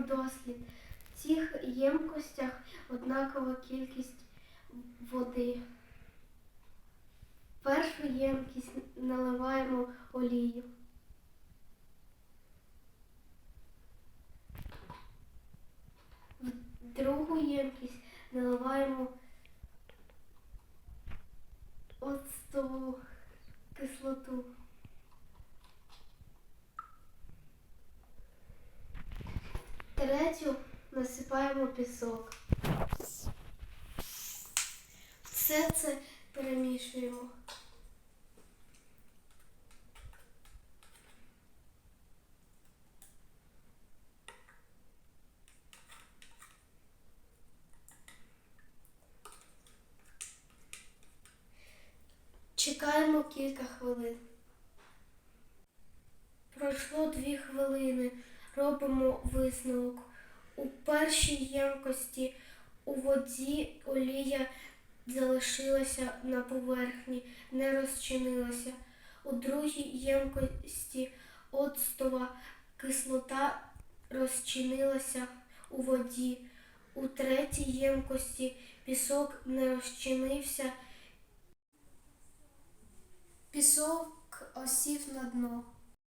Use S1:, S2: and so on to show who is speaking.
S1: дослід. В цих ємкостях однакова кількість води. Першу ємкість наливаємо олію. В другу ємкість наливаємо оцтову кислоту. Третю насипаємо пісок. Все це перемішуємо. Чекаємо кілька хвилин. Пройшло дві хвилини. Робимо висновок. У першій ємкості у воді олія залишилася на поверхні, не розчинилася. У другій ємкості оцтова кислота розчинилася у воді. У третій ємкості пісок не розчинився. Пісок осів на дно.